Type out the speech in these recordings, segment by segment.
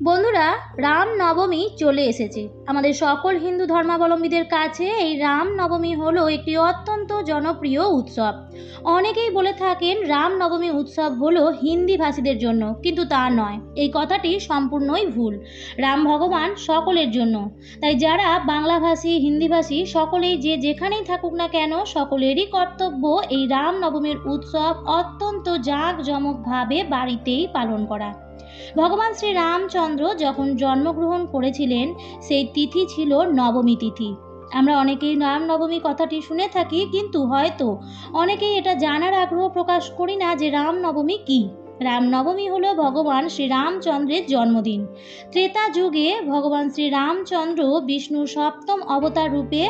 বন্ধুরা, রাম নবমী চলে এসেছে। আমাদের সকল হিন্দু ধর্মাবলম্বীদের কাছে এই রাম নবমী হলো একটি অত্যন্ত জনপ্রিয় উৎসব। অনেকেই বলে থাকেন রাম নবমী উৎসব হলো হিন্দি ভাষীদের জন্য, কিন্তু তা নয়। এই কথাটি সম্পূর্ণই ভুল। রাম ভগবান সকলের জন্য। তাই যারা বাংলাভাষী, হিন্দিভাষী, সকলেই যে যেখানেই থাকুক না কেন, সকলেরই কর্তব্য এই রাম নবমীর উৎসব অত্যন্ত জাঁকজমকভাবে বাড়িতেই পালন করা। ভগবান শ্রী রামচন্দ্র যখন জন্মগ্রহণ করেছিলেন, সেই তিথি ছিল নবমী তিথি। আমরা অনেকেই রাম নবমী কথাটি শুনে থাকি, কিন্তু হয়তো অনেকেই এটা জানার আগ্রহ প্রকাশ করি না যে রাম নবমী কী। রামনবমী হলো ভগবান শ্রী রামচন্দ্রের জন্মদিন। ত্রেতা যুগে ভগবান শ্রী রামচন্দ্র বিষ্ণুর সপ্তম অবতার রূপে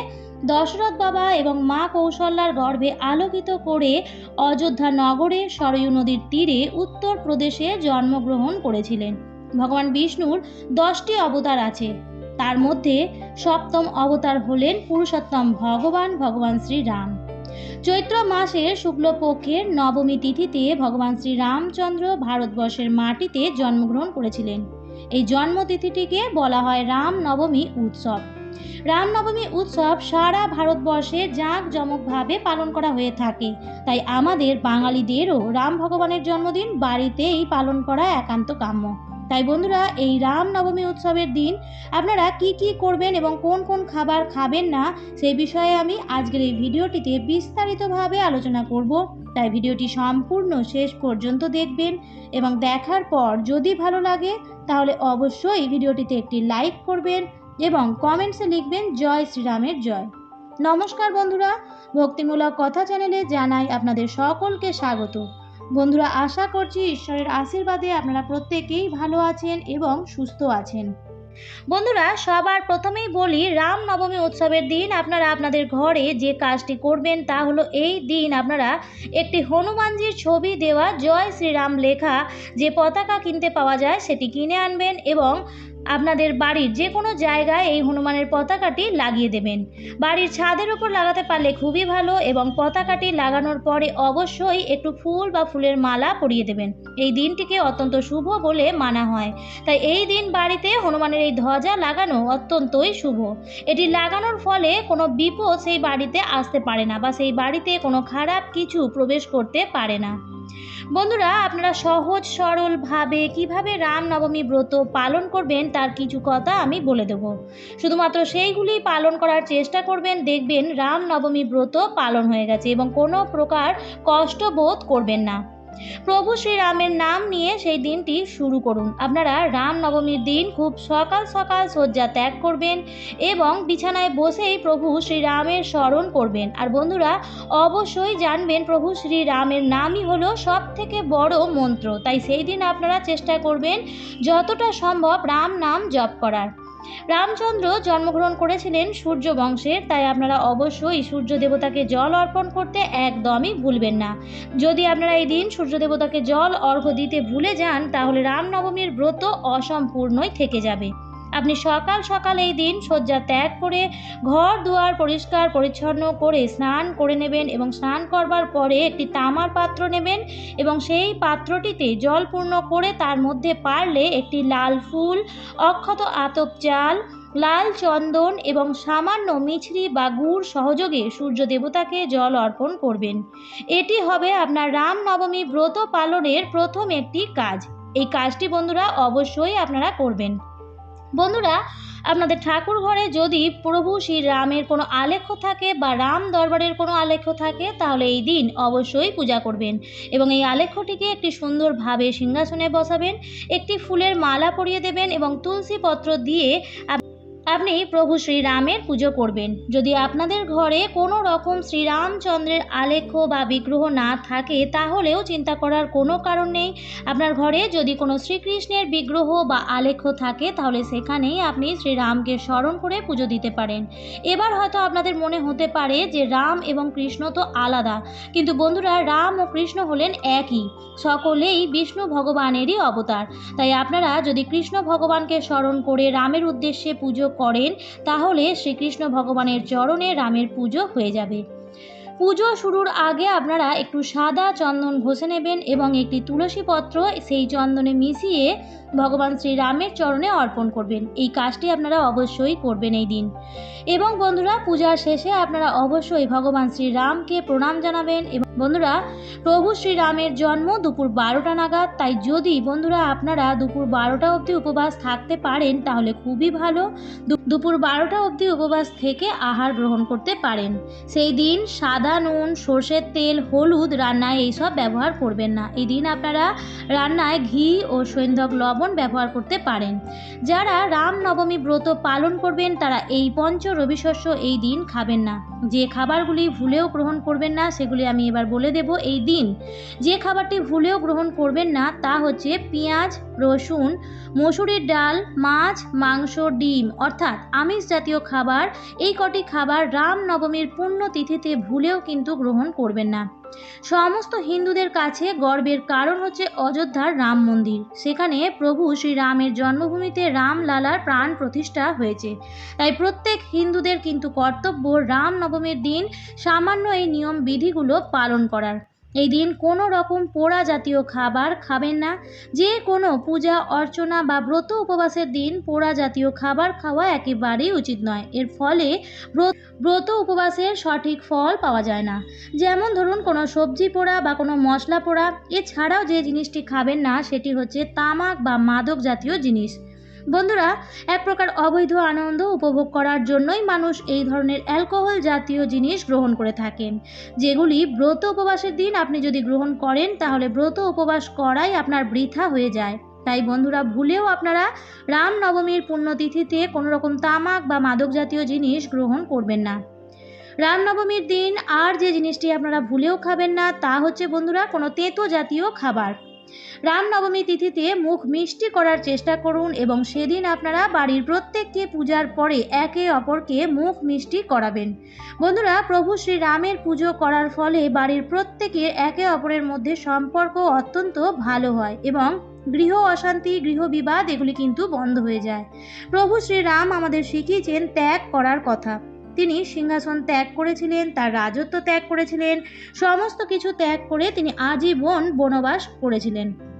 দশরথ বাবা এবং মা কৌশল্যার গর্ভে আলোকিত করে অযোধ্যা নগরে সরয়ু নদীর তীরে উত্তরপ্রদেশে জন্মগ্রহণ করেছিলেন। ভগবান বিষ্ণুর দশটি অবতার আছে। তার মধ্যে সপ্তম অবতার হলেন পুরুষোত্তম ভগবান ভগবান শ্রী রাম চৈত্র মাসের শুক্লপক্ষের নবমী তিথিতে ভগবান শ্রী রামচন্দ্র ভারতবর্ষের মাটিতে জন্মগ্রহণ করেছিলেন। এই জন্মতিথিটিকে বলা হয় রাম নবমী উৎসব। রামনবমী উৎসব সারা ভারতবর্ষে জাঁকজমকভাবে পালন করা হয়ে থাকে। তাই আমাদের বাঙালিদেরও রাম ভগবানের জন্মদিন বাড়িতেই পালন করা একান্ত কাম্য। তাই বন্ধুরা, এই রাম নবমী উৎসবের দিন আপনারা কি কি করবেন এবং কোন কোন খাবার খাবেন না সেই বিষয়ে আমি আজকের এই ভিডিওটিতে বিস্তারিতভাবে আলোচনা করব। তাই ভিডিওটি সম্পূর্ণ শেষ পর্যন্ত দেখবেন এবং দেখার পর যদি ভালো লাগে, তাহলে অবশ্যই ভিডিওটিতে একটি লাইক করবেন এবং কমেন্টসে লিখবেন, জয় শ্রীরামের জয়। নমস্কার বন্ধুরা, ভক্তিমূলক কথা চ্যানেলে জানাই আপনাদের সকলকে স্বাগত। বন্ধুরা, আশা করছি ঈশ্বরের আশীর্বাদে আপনারা প্রত্যেকেই ভালো আছেন এবং সুস্থ আছেন। বন্ধুরা, সবার প্রথমেই বলি রাম নবমী উৎসবের দিন আপনারা আপনাদের ঘরে যে কাজটি করবেন তা হলো এই দিন আপনারা একটি হনুমানজির ছবি দেওয়া জয় শ্রীরাম লেখা, যে পতাকা কিনতে পাওয়া যায় সেটি কিনে আনবেন এবং আপনাদের বাড়ির যে কোনো জায়গায় এই হনুমানের পতাকাটি লাগিয়ে দেবেন। বাড়ির ছাদের উপর লাগাতে পারলে খুবই ভালো এবং পতাকাটি লাগানোর পরে অবশ্যই একটু ফুল বা ফুলের মালা পরিয়ে দেবেন। এই দিনটিকে অত্যন্ত শুভ বলে মানা হয়। তাই এই দিন বাড়িতে হনুমানের এই ধ্বজা লাগানো অত্যন্তই শুভ। এটি লাগানোর ফলে কোনো বিপদ সেই বাড়িতে আসতে পারে না বা সেই বাড়িতে কোনো খারাপ কিছু প্রবেশ করতে পারে না। বন্ধুরা, আপনারা সহজ সরলভাবে কীভাবে রামনবমী ব্রত পালন করবেন তার কিছু কথা আমি বলে দেব। শুধুমাত্র সেইগুলি পালন করার চেষ্টা করবেন, দেখবেন রামনবমী ব্রত পালন হয়ে গেছে এবং কোনো প্রকার কষ্ট বোধ করবেন না। প্রভু শ্রীরামের নাম নিয়ে সেই দিনটি শুরু করুন। আপনারা রাম নবমীর দিন খুব সকাল সকাল শয্যা ত্যাগ করবেন এবং বিছানায় বসেই প্রভু শ্রীরামের স্মরণ করবেন। আর বন্ধুরা, অবশ্যই জানবেন প্রভু শ্রীরামের নামই হলো সব থেকে বড় মন্ত্র। তাই সেই দিন আপনারা চেষ্টা করবেন যতটা সম্ভব রাম নাম জপ করার। রামচন্দ্র জন্মগ্রহণ করেছিলেন সূর্য বংশের তাই আপনারা অবশ্যই সূর্য দেবতাকে জল অর্পণ করতে একদমই ভুলবেন না। যদি আপনারা এই দিন সূর্য দেবতাকে জল অর্ঘ্য দিতে ভুলে যান, তাহলে রামনবমীর ব্রত অসম্পূর্ণই থেকে যাবে। আপনি সকাল সকাল এই দিন শয্যা ত্যাগ করে ঘর দুয়ার পরিষ্কার পরিচ্ছন্ন করে স্নান করে নেবেন এবং স্নান করবার পরে একটি তামার পাত্র নেবেন এবং সেই পাত্রটিতে জল পূর্ণ করে তার মধ্যে পারলে একটি লাল ফুল, অক্ষত আতপ চাল, লাল চন্দন এবং সামান্য মিছরি বা গুড় সহযোগে সূর্য দেবতাকে জল অর্পণ করবেন। এটি হবে আপনার রাম নবমী ব্রত পালনের প্রথম একটি কাজ। এই কাজটি বন্ধুরা অবশ্যই আপনারা করবেন। বন্ধুরা, আপনাদের ঠাকুর ঘরে যদি প্রভু শ্রী রামের কোনো আলেখ্য থাকে বা রাম দরবারের কোনো আলেখ্য থাকে, তাহলে এই দিন অবশ্যই পূজা করবেন এবং এই আলেখ্যটিকে একটি সুন্দরভাবে সিংহাসনে বসাবেন, একটি ফুলের মালা পরিয়ে দেবেন এবং তুলসী পত্র দিয়ে আপনি প্রভু শ্রীরামের পুজো করবেন। যদি আপনাদের ঘরে কোনো রকম শ্রীরামচন্দ্রের আলেখ্য বা বিগ্রহ না থাকে, তাহলেও চিন্তা করার কোনো কারণ নেই। আপনার ঘরে যদি কোনো শ্রীকৃষ্ণের বিগ্রহ বা আলেখ্য থাকে, তাহলে সেখানেই আপনি শ্রীরামকে স্মরণ করে পুজো দিতে পারেন। এবার হয়তো আপনাদের মনে হতে পারে যে রাম এবং কৃষ্ণ তো আলাদা। কিন্তু বন্ধুরা, রাম ও কৃষ্ণ হলেন একই। সকলেই বিষ্ণু ভগবানেরই অবতার। তাই আপনারা যদি কৃষ্ণ ভগবানকে স্মরণ করে রামের উদ্দেশ্যে পুজো করেন, তাহলে শ্রীকৃষ্ণ ভগবানের চরণে রামের পুজো হয়ে যাবে। পুজো শুরুর আগে আপনারা একটু সাদা চন্দন ঘষে নেবেন এবং একটি তুলসী পত্র সেই চন্দনে মিশিয়ে ভগবান শ্রীরামের চরণে অর্পণ করবেন। এই কাজটি আপনারা অবশ্যই করবেন এই দিন। এবং বন্ধুরা, পূজার শেষে আপনারা অবশ্যই ভগবান শ্রীরামকে প্রণাম জানাবেন এবং বন্ধুরা, প্রভু শ্রীরামের জন্ম দুপুর বারোটা নাগাদ। তাই যদি বন্ধুরা আপনারা দুপুর বারোটা অবধি উপবাস থাকতে পারেন, তাহলে খুবই ভালো। দুপুর বারোটা অবধি উপবাস থেকে আহার গ্রহণ করতে পারেন। সেই দিন সাদা নুন, সর্ষের তেল, হলুদ, রান্নায় এইসব ব্যবহার করবেন না। এই দিন আপনারা রান্নায় ঘি ও সৈন্ধক লবণ ব্যবহার করতে পারেন। যারা রামনবমী ব্রত পালন করবেন, তারা এই পঞ্চ রবিশস্য এই দিন খাবেন না। যে খাবারগুলি ভুলেও গ্রহণ করবেন না, সেগুলি আমি এবার বলে দেব এই দিন। যে খাবারটি ভুলেও গ্রহণ করবেন না, তা হচ্ছে পেঁয়াজ, রসুন, মসুরির ডাল, মাছ, মাংস, ডিম। অর্থাৎ আমিষ জাতীয় খাবার, এই কটি খাবার রামনবমীর পুণ্য তিথিতে ভুলেও কিন্তু গ্রহণ করবেন না। সমস্ত হিন্দুদের কাছে গর্বের কারণ হচ্ছে অযোধ্যার রাম মন্দির। সেখানে প্রভু শ্রীরামের জন্মভূমিতে রামলালার প্রাণ প্রতিষ্ঠা হয়েছে। তাই প্রত্যেক হিন্দুদের কিন্তু কর্তব্য রামনবমীর দিন সামান্য এই নিয়ম বিধিগুলো পালন করার। এই দিন কোনো রকম পোড়া জাতীয় খাবার খাবেন না। যে কোনো পূজা, অর্চনা বা ব্রত উপবাসের দিন পোড়া জাতীয় খাবার খাওয়া একেবারেই উচিত নয়। এর ফলে ব্রত- উপবাসের সঠিক ফল পাওয়া যায় না। যেমন ধরুন, কোনো সবজি পোড়া বা কোনো মশলা পোড়া। এছাড়াও যে জিনিসটি খাবেন না, সেটি হচ্ছে তামাক বা মাদক জাতীয় জিনিস। বন্ধুরা, এক প্রকার অবৈধ আনন্দ উপভোগ করার জন্যই মানুষ এই ধরনের অ্যালকোহল জাতীয় জিনিস গ্রহণ করে থাকেন। যেগুলি ব্রত উপবাসের দিন আপনি যদি গ্রহণ করেন, তাহলে ব্রত উপবাস করাই আপনার বৃথা হয়ে যায়। তাই বন্ধুরা, ভুলেও আপনারা রামনবমীর পুণ্যতিথিতে কোনো রকম তামাক বা মাদক জাতীয় জিনিস গ্রহণ করবেন না। রামনবমীর দিন আর যে জিনিসটি আপনারা ভুলেও খাবেন না, তা হচ্ছে বন্ধুরা, কোনো তেতো জাতীয় খাবার। রামনবমী তিথিতে মুখ মিষ্টি করার চেষ্টা করুন এবং সেদিন আপনারা বাড়ির প্রত্যেককে পূজার পরে একে অপরকে মুখ মিষ্টি করাবেন। বন্ধুরা, প্রভু শ্রীরামের পুজো করার ফলে বাড়ির প্রত্যেকের একে অপরের মধ্যে সম্পর্ক অত্যন্ত ভালো হয় এবং গৃহ অশান্তি, গৃহ বিবাদ এগুলি কিন্তু বন্ধ হয়ে যায়। প্রভু শ্রীরাম আমাদের শিখিয়েছেন ত্যাগ করার কথা। তিনি সিংহাসন ত্যাগ করেছিলেন, তার রাজত্ব ত্যাগ করেছিলেন, সমস্ত কিছু ত্যাগ করে তিনি আজীবন বনবাস করেছিলেন।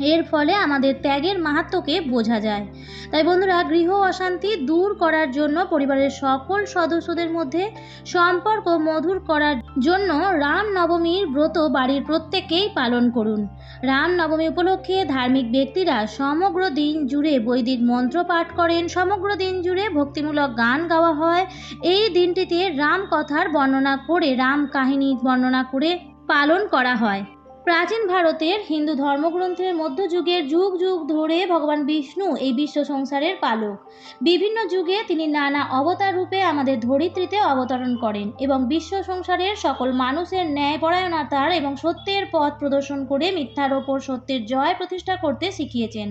এর ফলে আমাদের ত্যাগের মাহাত্ম্যকে বোঝা যায়। তাই বন্ধুরা, গৃহ অশান্তি দূর করার জন্য পরিবারের সকল সদস্যদের মধ্যে সম্পর্ক মধুর করার জন্য রাম নবমীর ব্রত বাড়ির প্রত্যেকেই পালন করুন। রাম নবমী উপলক্ষে ধার্মিক ব্যক্তিরা সমগ্র দিন জুড়ে বৈদিক মন্ত্র পাঠ করেন, সমগ্র দিন জুড়ে ভক্তিমূলক গান গাওয়া হয়। এই দিনটিতে রাম কথার বর্ণনা করে, রাম কাহিনী বর্ণনা করে পালন করা হয়। প্রাচীন ভারতের হিন্দু ধর্মগ্রন্থের মধ্যযুগের যুগ যুগ ধরে ভগবান বিষ্ণু এই বিশ্ব সংসারের পালক। বিভিন্ন যুগে তিনি নানা অবতার রূপে আমাদের ধরিত্রীতে অবতরণ করেন এবং বিশ্ব সংসারের সকল মানুষের ন্যায়পরায়ণতার এবং সত্যের পথ প্রদর্শন করে মিথ্যার ওপর সত্যের জয় প্রতিষ্ঠা করতে শিখিয়েছেন।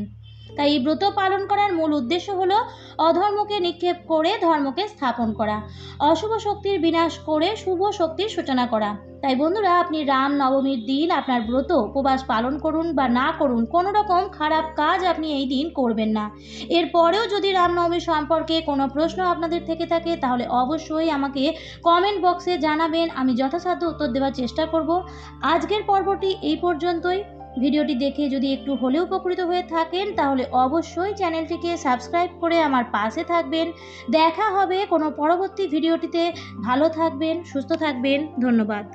তাই এই ব্রত পালন করার মূল উদ্দেশ্য হলো অধর্মকে নিক্ষেপ করে ধর্মকে স্থাপন করা, অশুভ শক্তির বিনাশ করে শুভ শক্তির সূচনা করা। তাই বন্ধুরা, আপনি রাম নবমীর দিন আপনার ব্রত উপবাস পালন করুন বা না করুন, কোনো রকম খারাপ কাজ আপনি এই দিন করবেন না। এরপরেও যদি রামনবমী সম্পর্কে কোনো প্রশ্ন আপনাদের থেকে থাকে, তাহলে অবশ্যই আমাকে কমেন্ট বক্সে জানাবেন, আমি যথাসাধ্য উত্তর দেওয়ার চেষ্টা করব। আজকের পর্বটি এই পর্যন্তই। ভিডিওটি দেখে যদি একটু হলেও উপকৃত হয়ে থাকেন, তাহলে অবশ্যই চ্যানেলটিকে সাবস্ক্রাইব করে আমার পাশে থাকবেন। দেখা হবে কোনো পরবর্তী ভিডিওটিতে। ভালো থাকবেন, সুস্থ থাকবেন। ধন্যবাদ।